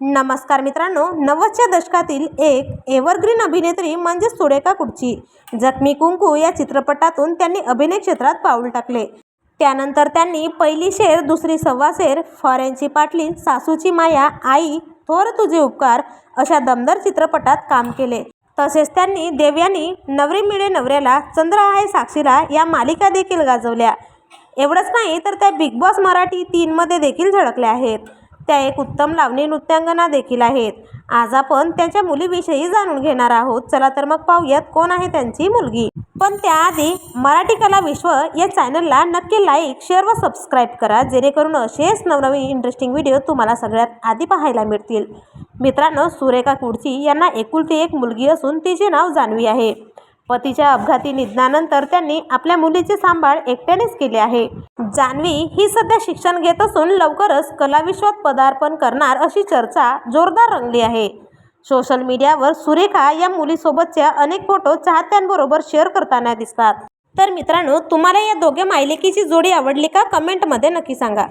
नमस्कार मित्रांनो नव्वदच्या दशकातील एक एव्हरग्रीन अभिनेत्री म्हणजेच सुरेखा कुडची जखमी कुंकू या चित्रपटातून त्यांनी अभिनय क्षेत्रात पाऊल टाकले. त्यानंतर त्यांनी पहिली शेर दुसरी सव्वा शेर फॉरेनची पाटली सासूची माया आई थोर तुझे उपकार अशा दमदार चित्रपटात काम केले. तसेच त्यांनी देवयानी नवरी मिळे नवऱ्याला चंद्र आहे साक्षीला या मालिका देखील गाजवल्या. एवढंच नाही तर त्या बिग बॉस मराठी तीनमध्ये देखील झळकल्या आहेत. त्या एक उत्तम लावणी नृत्यांगना देखील आहेत. आज आपण त्यांच्या मुलीविषयी जाणून घेणार आहोत. चला तर मग पाहूयात कोण आहे त्यांची मुलगी. पण त्याआधी मराठी कला विश्व या चॅनलला नक्की लाईक शेअर व सबस्क्राईब करा जेणेकरून असेच नवनवीन इंटरेस्टिंग व्हिडिओ तुम्हाला सगळ्यात आधी पाहायला मिळतील. मित्रांनो सुरेखा कुडची यांना एकुलती एक मुलगी असून तिचे नाव जान्हवी आहे. पतीच्या अपघाती निधनानंतर त्यांनी आपल्या मुलीचे सांभाळ एकट्यानेच केले आहे. जान्हवी ही सध्या शिक्षण घेत असून लवकरच कलाविश्वात पदार्पण करणार अशी चर्चा जोरदार रंगली आहे. सोशल मीडियावर सुरेखा या मुलीसोबतच्या अनेक फोटो चाहत्यांबरोबर शेअर करताना दिसतात. तर मित्रांनो तुम्हाला या दोघे मायलेकीची जोडी आवडली का? कमेंटमध्ये नक्की सांगा.